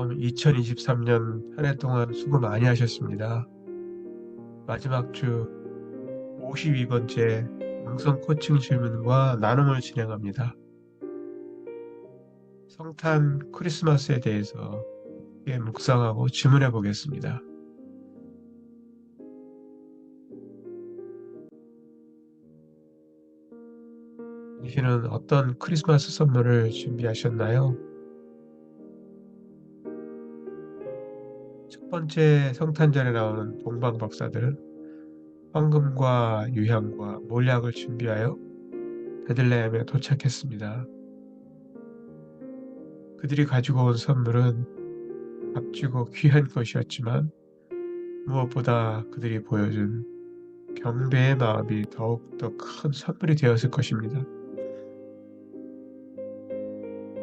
좀 2023년 한 해 동안 수고 많이 하셨습니다. 마지막 주 52번째 영성 코칭 질문과 나눔을 진행합니다. 성탄 크리스마스에 대해서 묵상하고 질문해 보겠습니다. 당신은 어떤 크리스마스 선물을 준비하셨나요? 번째 성탄절에 나오는 동방 박사들은 황금과 유향과 몰약을 준비하여 베들레헴에 도착했습니다. 그들이 가지고 온 선물은 값지고 귀한 것이었지만 무엇보다 그들이 보여준 경배의 마음이 더욱더 큰 선물이 되었을 것입니다.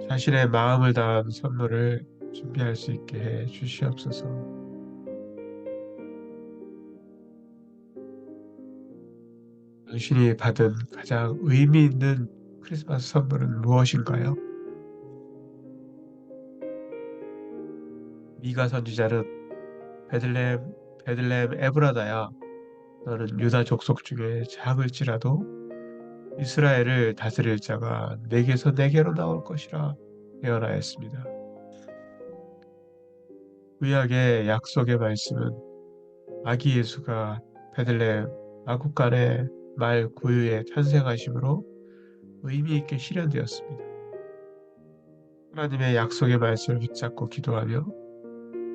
자신의 마음을 다한 선물을 준비할 수 있게 해 주시옵소서. 당신이 받은 가장 의미 있는 크리스마스 선물은 무엇인가요? 미가 선지자는 베들레헴 베들레헴 에브라다야 너는 유다 족속 중에 작을지라도 이스라엘을 다스릴 자가 내게서 내게로 나올 것이라 예언하였습니다. 구약의 약속의 말씀은 아기 예수가 베들레헴 마국간의 말 구유에 탄생하심으로 의미 있게 실현되었습니다. 하나님의 약속의 말씀을 붙잡고 기도하며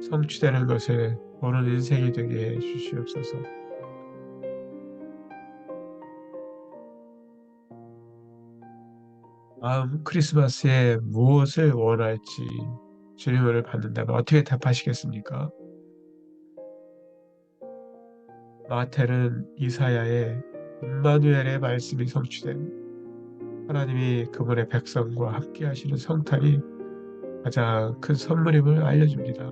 성취되는 것을 보는 인생이 되게 해 주시옵소서. 다음 크리스마스에 무엇을 원할지 질문을 받는다면 어떻게 답하시겠습니까? 마태는 이사야의 임마누엘의 말씀이 성취된 하나님이 그분의 백성과 함께 하시는 성탄이 가장 큰 선물임을 알려줍니다.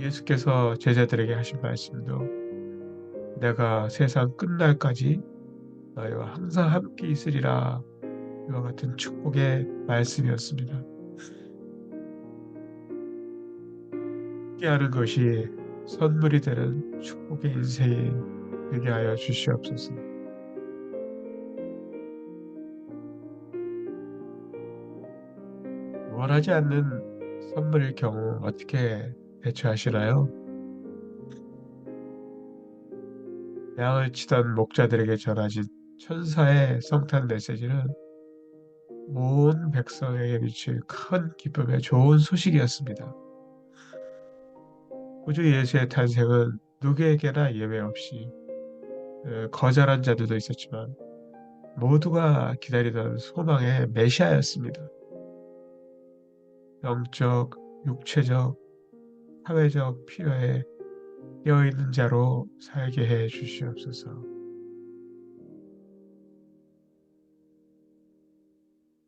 예수께서 제자들에게 하신 말씀도 내가 세상 끝날까지 너희와 항상 함께 있으리라 이와 같은 축복의 말씀이었습니다. 함께하는 것이 선물이 되는 축복의 인생이 되게 하여 주시옵소서. 원하지 않는 선물일 경우 어떻게 대처하시나요? 양을 치던 목자들에게 전하진 천사의 성탄 메시지는 온 백성에게 미칠 큰 기쁨의 좋은 소식이었습니다. 우주 예수의 탄생은 누구에게나 예외 없이 어, 거절한 자들도 있었지만 모두가 기다리던 소망의 메시아였습니다. 영적, 육체적, 사회적 필요에 깨어있는 자로 살게 해 주시옵소서.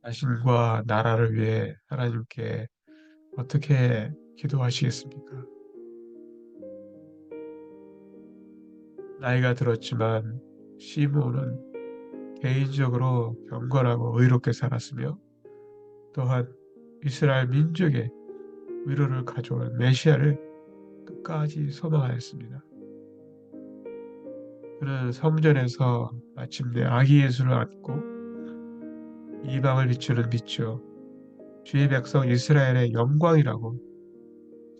자신과 나라를 위해 하나님께 어떻게 기도하시겠습니까? 나이가 들었지만 시므온은 개인적으로 경건하고 의롭게 살았으며 또한 이스라엘 민족의 위로를 가져온 메시아를 끝까지 소망하였습니다. 그는 성전에서 마침내 아기 예수를 안고 이방을 비추는 빛이요 주의 백성 이스라엘의 영광이라고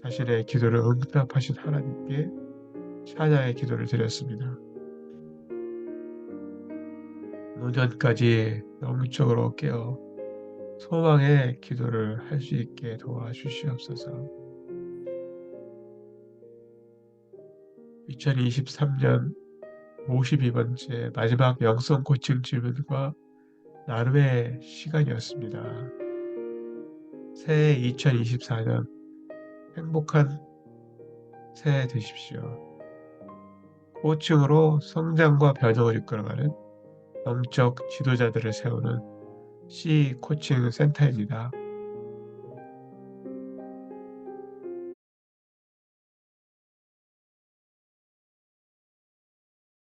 자신의 기도를 응답하신 하나님께 찬양의 기도를 드렸습니다. 노년까지 영적으로 깨어 소망의 기도를 할 수 있게 도와주시옵소서. 2023년 52번째 마지막 영성 코칭 질문과 나름의 시간이었습니다. 새해 2024년 행복한 새해 되십시오. 코칭으로 성장과 변형을 이끌어가는 영적 지도자들을 세우는 C 코칭 센터입니다.